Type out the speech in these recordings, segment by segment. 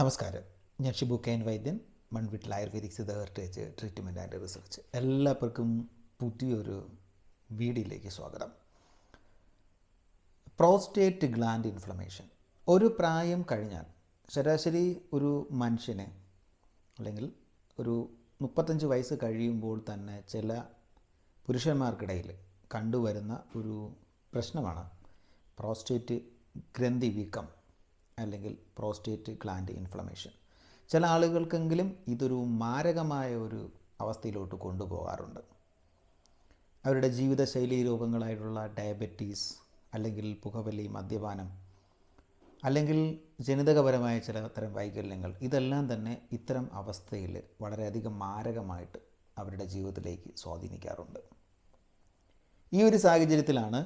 നമസ്കാരം. ഞാൻ ഷിബു കെൻ വൈദ്യൻ Manveettil ayurvedic Siddha heritage treatment and research എല്ലാവർക്കും പുതിയൊരു വീഡിയോയിലേക്ക് സ്വാഗതം. പ്രോസ്റ്റേറ്റ് ഗ്ലാൻഡ് ഇൻഫ്ലമേഷൻ ഒരു പ്രായം കഴിഞ്ഞാൽ ശരാശരി ഒരു മനുഷ്യന് അല്ലെങ്കിൽ ഒരു മുപ്പത്തഞ്ച് വയസ്സ് കഴിയുമ്പോൾ തന്നെ ചില പുരുഷന്മാർക്കിടയിൽ കണ്ടുവരുന്ന ഒരു പ്രശ്നമാണ് പ്രോസ്റ്റേറ്റ് ഗ്രന്ഥി വീക്കം. അല്ലെങ്കിൽ പ്രോസ്റ്റേറ്റ് ഗ്ലാൻഡ് ഇൻഫ്ലമേഷൻ ചില ആളുകൾക്കെങ്കിലും ഇതൊരു മാരകമായ ഒരു അവസ്ഥയിലോട്ട് കൊണ്ടുപോകാറുണ്ട്. അവരുടെ ജീവിതശൈലി രോഗങ്ങളായിട്ടുള്ള ഡയബറ്റീസ് അല്ലെങ്കിൽ പുകവലി മദ്യപാനം അല്ലെങ്കിൽ ജനിതകപരമായ ചില തരം വൈകല്യങ്ങൾ ഇതെല്ലാം തന്നെ ഇത്തരം അവസ്ഥയിൽ വളരെയധികം മാരകമായിട്ട് അവരുടെ ജീവിതത്തിലേക്ക് സ്വാധീനിക്കാറുണ്ട്. ഈ ഒരു സാഹചര്യത്തിലാണ്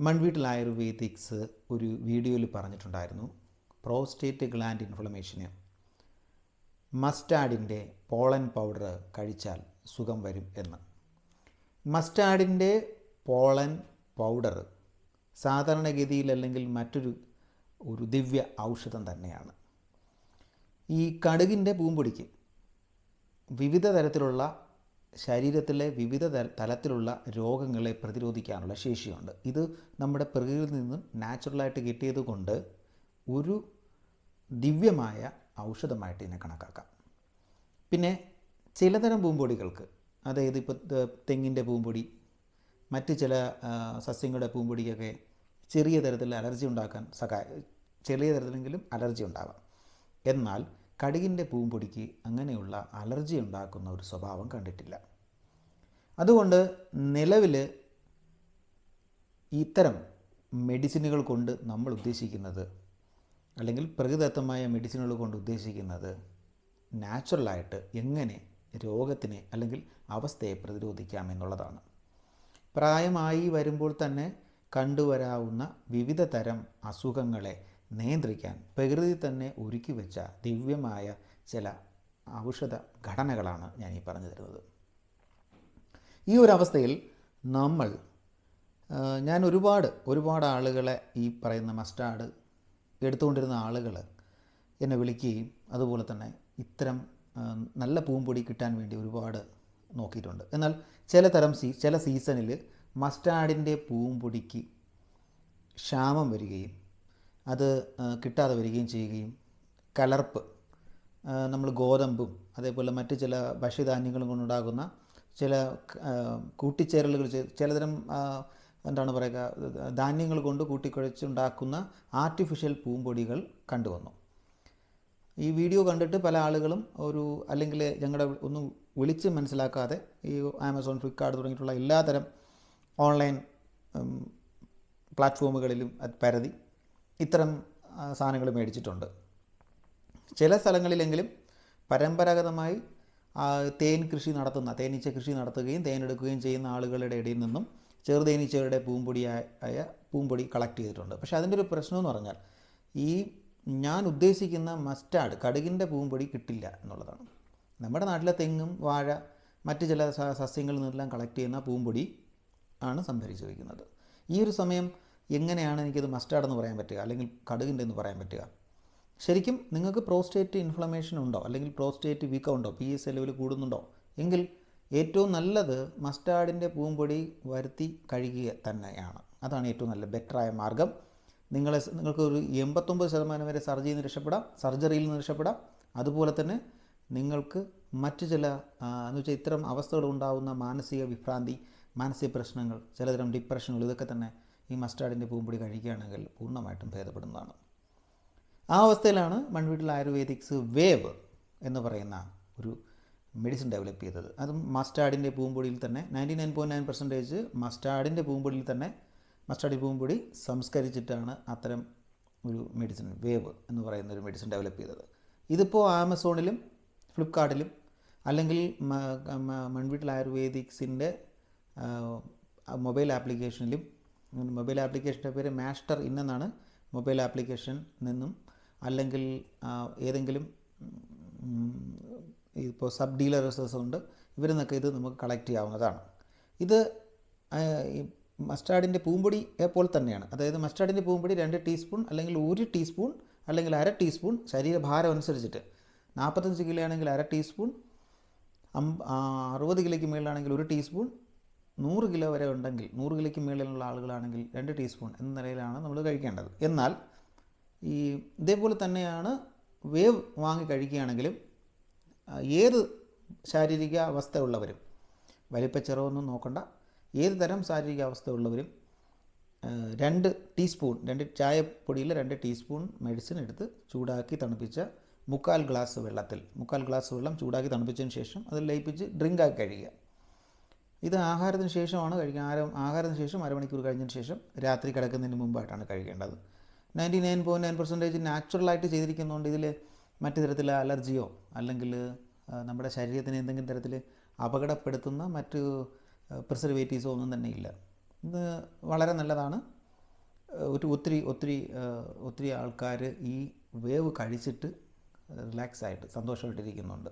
മൺവീട്ടിൽ ആയുർവേദിക്സ് ഒരു വീഡിയോയിൽ പറഞ്ഞിട്ടുണ്ടായിരുന്നു. പ്രോസ്റ്റേറ്റ് ഗ്ലാൻഡ് ഇൻഫ്ലമേഷന്. മസ്റ്റാഡിന്റെ പോളൻ പൗഡർ കഴിച്ചാൽ സുഖം വരും എന്ന്. മസ്റ്റാഡിന്റെ പോളൻ പൗഡർ സാധാരണഗതിയിൽ അല്ലെങ്കിൽ മറ്റൊരു ഒരു ദിവ്യ ഔഷധം തന്നെയാണ്. ഈ കടുകിന്റെ പൂമ്പൊടിക്ക് വിവിധ തരത്തിലുള്ള ശരീരത്തിലെ വിവിധ തലത്തിലുള്ള രോഗങ്ങളെ പ്രതിരോധിക്കാനുള്ള ശേഷിയുണ്ട്. ഇത് നമ്മുടെ പ്രകൃതിയിൽ നിന്നും നാച്ചുറലായിട്ട് കിട്ടിയത് കൊണ്ട് ഒരു ദിവ്യമായ ഔഷധമായിട്ട് ഇതിനെ കണക്കാക്കാം. പിന്നെ ചിലതരം പൂമ്പൊടികൾക്ക് അതായത് ഇപ്പോൾ തെങ്ങിന്റെ പൂമ്പൊടി മറ്റ് ചില സസ്യങ്ങളുടെ പൂമ്പൊടിക്കൊക്കെ ചെറിയ തരത്തിൽ അലർജി ഉണ്ടാക്കാൻ സഹായ ചെറിയ തരത്തിലെങ്കിലും അലർജി ഉണ്ടാവാം. എന്നാൽ കടുകിന്റെ പൂമ്പൊടിക്ക് അങ്ങനെയുള്ള അലർജി ഉണ്ടാക്കുന്ന ഒരു സ്വഭാവം കണ്ടിട്ടില്ല. അതുകൊണ്ട് നിലവിൽ ഇത്തരം മെഡിസിനുകൾ കൊണ്ട് നമ്മൾ ഉദ്ദേശിക്കുന്നത് അല്ലെങ്കിൽ പ്രകൃതിദത്തമായ മെഡിസിനുകൾ കൊണ്ട് ഉദ്ദേശിക്കുന്നത് നാച്ചുറലായിട്ട് എങ്ങനെ രോഗത്തിനെ അല്ലെങ്കിൽ അവസ്ഥയെ പ്രതിരോധിക്കാം എന്നുള്ളതാണ്. പ്രായമായി വരുമ്പോൾ തന്നെ കണ്ടുവരാവുന്ന വിവിധ തരം അസുഖങ്ങളെ നിയന്ത്രിക്കാൻ പ്രകൃതി തന്നെ ഒരുക്കി വെച്ച ദിവ്യമായ ചില ഔഷധ ഘടനകളാണ് ഞാൻ ഈ പറഞ്ഞു തരുന്നത്. ഈ ഒരു അവസ്ഥയിൽ നമ്മൾ ഞാൻ ഒരുപാട് ഒരുപാട് ആളുകളെ ഈ പറയുന്ന മസ്റ്റാർഡ് എടുത്തുകൊണ്ടിരുന്ന ആളുകൾ എന്നെ വിളിക്കുകയും അതുപോലെ തന്നെ ഇത്തരം നല്ല പൂമ്പൊടി കിട്ടാൻ വേണ്ടി ഒരുപാട് നോക്കിയിട്ടുണ്ട്. എന്നാൽ ചില തരം സീ ചില സീസണിൽ മസ്റ്റാർഡിന്റെ പൂമ്പൊടിക്ക് ക്ഷാമം വരികയും അത് കിട്ടാതെ വരികയും ചെയ്യുകയും കലർപ്പ് നമ്മൾ ഗോതമ്പും അതേപോലെ മറ്റ് ചില ഭക്ഷ്യധാന്യങ്ങളും കൊണ്ടുണ്ടാകുന്ന ചില കൂട്ടിച്ചേരലുകൾ ചിലതരം എന്താണ് പറയുക ധാന്യങ്ങൾ കൊണ്ട് കൂട്ടിക്കുഴച്ചുണ്ടാക്കുന്ന ആർട്ടിഫിഷ്യൽ പൂമ്പൊടികൾ കണ്ടുവന്നു. ഈ വീഡിയോ കണ്ടിട്ട് പല ആളുകളും ഒരു അല്ലെങ്കിൽ ഞങ്ങളുടെ ഒന്നും വിളിച്ച് മനസ്സിലാക്കാതെ ഈ ആമസോൺ ഫ്ലിപ്കാർട്ട് തുടങ്ങിയിട്ടുള്ള എല്ലാതരം ഓൺലൈൻ പ്ലാറ്റ്ഫോമുകളിലും പരതി. ഇത്തരം സാധനങ്ങൾ മേടിച്ചിട്ടുണ്ട്. ചില സ്ഥലങ്ങളിലെങ്കിലും പരമ്പരാഗതമായി തേൻ കൃഷി നടത്തുന്ന തേനീച്ച കൃഷി നടത്തുകയും തേനെടുക്കുകയും ചെയ്യുന്ന ആളുകളുടെ ഇടയിൽ നിന്നും ചെറുതേനീച്ചയുടെ പൂമ്പൊടിയായ പൂമ്പൊടി കളക്ട് ചെയ്തിട്ടുണ്ട്. പക്ഷേ അതിന്റെ ഒരു പ്രശ്നം എന്ന് പറഞ്ഞാൽ ഈ ഞാൻ ഉദ്ദേശിക്കുന്ന മസ്റ്റാർഡ് കടുകിന്റെ പൂമ്പൊടി കിട്ടില്ല എന്നുള്ളതാണ്. നമ്മുടെ നാട്ടിലെ തെങ്ങും വാഴ മറ്റ് ചില സസ്യങ്ങളിൽ നിന്നെല്ലാം കളക്ട് ചെയ്യുന്ന പൂമ്പൊടി ആണ് സംഭരിച്ചു വയ്ക്കുന്നത്. ഈ ഒരു സമയം എങ്ങനെയാണ് എനിക്കത് മസ്റ്റാർഡ് എന്ന് പറയാൻ പറ്റുക? അല്ലെങ്കിൽ കടുകിന്റെ എന്ന് പറയാൻ പറ്റുക? ശരിക്കും നിങ്ങൾക്ക് പ്രോസ്റ്റേറ്റ് ഇൻഫ്ലമേഷൻ ഉണ്ടോ? അല്ലെങ്കിൽ പ്രോസ്റ്റേറ്റ് വീക്കം ഉണ്ടോ? പി എസ് ലെവൽ കൂടുന്നുണ്ടോ? എങ്കിൽ ഏറ്റവും നല്ലത് മസ്റ്റാർഡിന്റെ പൂമ്പൊടി വരുത്തി കഴുകുക തന്നെയാണ്. അതാണ് ഏറ്റവും നല്ല ബെറ്ററായ മാർഗം. നിങ്ങളെ നിങ്ങൾക്ക് ഒരു എൺപത്തൊമ്പത് ശതമാനം വരെ സർജറിയിൽ നിന്ന് രക്ഷപ്പെടാം. സർജറിയിൽ നിന്ന് രക്ഷപ്പെടാം. അതുപോലെ തന്നെ നിങ്ങൾക്ക് മറ്റു ചില എന്ന് വെച്ചാൽ ഇത്തരം അവസ്ഥകൾ ഉണ്ടാകുന്ന മാനസിക വിഭ്രാന്തി മാനസിക പ്രശ്നങ്ങൾ ചിലതരം ഡിപ്രഷനുകൾ ഇതൊക്കെ തന്നെ ഈ മസ്റ്റാർഡിന്റെ പൂമ്പൊടി കഴിക്കുകയാണെങ്കിൽ പൂർണമായിട്ടും ഭേദപ്പെടുന്നതാണ്. ആ അവസ്ഥയിലാണ് മൺവീട്ടിൽ ആയുർവേദിക്സ് വേവ് എന്ന് പറയുന്ന ഒരു മെഡിസിൻ ഡെവലപ്പ് ചെയ്തത്. അത് മസ്റ്റാർഡിന്റെ പൂമ്പൊടിയിൽ തന്നെ ninety nine point nine percentage മസ്റ്റാർഡിന്റെ പൂമ്പൊടിയിൽ തന്നെ മസ്റ്റാർഡി പൂമ്പൊടി സംസ്കരിച്ചിട്ടാണ് അത്തരം ഒരു മെഡിസിൻ വേവ് എന്ന് പറയുന്ന ഒരു മെഡിസിൻ ഡെവലപ്പ് ചെയ്തത്. ഇതിപ്പോൾ ആമസോണിലും ഫ്ലിപ്കാർട്ടിലും അല്ലെങ്കിൽ മൺവീട്ടിൽ ആയുർവേദിക്സിന്റെ മൊബൈൽ ആപ്ലിക്കേഷനിലും മൊബൈൽ ആപ്ലിക്കേഷന്റെ പേര് മാസ്റ്റർ ഇന്നെന്നാണ് മൊബൈൽ ആപ്ലിക്കേഷൻ നിന്നും അല്ലെങ്കിൽ ഏതെങ്കിലും ഇപ്പോൾ സബ് ഡീലേഴ്സസ് ഉണ്ട് ഇവരിൽ നിന്നൊക്കെ ഇത് നമുക്ക് കളക്ട് ചെയ്യാവുന്നതാണ്. ഇത് മസ്റ്റാർഡിന്റെ പൂമ്പൊടി പോലെ തന്നെയാണ്? അതായത് മസ്റ്റാർഡിന്റെ പൂമ്പൊടി രണ്ട് ടീസ്പൂൺ അല്ലെങ്കിൽ ഒരു ടീസ്പൂൺ അല്ലെങ്കിൽ അര ടീസ്പൂൺ ശരീരഭാരം അനുസരിച്ചിട്ട്. നാൽപ്പത്തഞ്ച് കിലോ ആണെങ്കിൽ അര ടീസ്പൂൺ അറുപത് കിലോയ്ക്ക് മുകളിലാണെങ്കിൽ ഒരു ടീസ്പൂൺ നൂറ് കിലോ വരെ ഉണ്ടെങ്കിൽ നൂറ് കിലോയ്ക്ക് മുകളിലുള്ള ആളുകളാണെങ്കിൽ രണ്ട് ടീസ്പൂൺ എന്ന നിലയിലാണ് നമ്മൾ കഴിക്കേണ്ടത്. എന്നാൽ ഈ ഇതേപോലെ തന്നെയാണ് വേവ് വാങ്ങി കഴിക്കുകയാണെങ്കിലും ഏത് ശാരീരിക അവസ്ഥ അവസ്ഥയുള്ളവരും വലിപ്പച്ചെറവൊന്നും നോക്കണ്ട ഏത് തരം ശാരീരിക അവസ്ഥ ഉള്ളവരും രണ്ട് ടീസ്പൂൺ രണ്ട് ചായപ്പൊടിയിൽ രണ്ട് ടീസ്പൂൺ മെഡിസിൻ എടുത്ത് ചൂടാക്കി തണുപ്പിച്ച മുക്കാൽ ഗ്ലാസ് വെള്ളത്തിൽ മുക്കാൽ ഗ്ലാസ് വെള്ളം ചൂടാക്കി തണുപ്പിച്ചതിന് ശേഷം അത് ലയിപ്പിച്ച് ഡ്രിങ്കാക്കി കഴിയുക ഇത് ആഹാരത്തിന് ശേഷമാണ് കഴിക്കുക ആരം ആഹാരത്തിന് ശേഷം അരമണിക്കൂർ കഴിഞ്ഞതിന് ശേഷം രാത്രി കിടക്കുന്നതിന് മുമ്പായിട്ടാണ് കഴിക്കേണ്ടത്. Ninety nine point nine percentage നാച്ചുറലായിട്ട് ചെയ്തിരിക്കുന്നതുകൊണ്ട് ഇതിൽ മറ്റു തരത്തിലുള്ള അലർജിയോ അല്ലെങ്കിൽ നമ്മുടെ ശരീരത്തിന് എന്തെങ്കിലും തരത്തിൽ അപകടപ്പെടുത്തുന്ന മറ്റ് പ്രിസർവേറ്റീവ്സോ ഒന്നും തന്നെ ഇല്ല. ഇത് വളരെ നല്ലതാണ്. ഒരു ഒത്തിരി ഒത്തിരി ഒത്തിരി ആൾക്കാർ ഈ വേവ് കഴിച്ചിട്ട് റിലാക്സ് ആയിട്ട് സന്തോഷമായിട്ടിരിക്കുന്നുണ്ട്.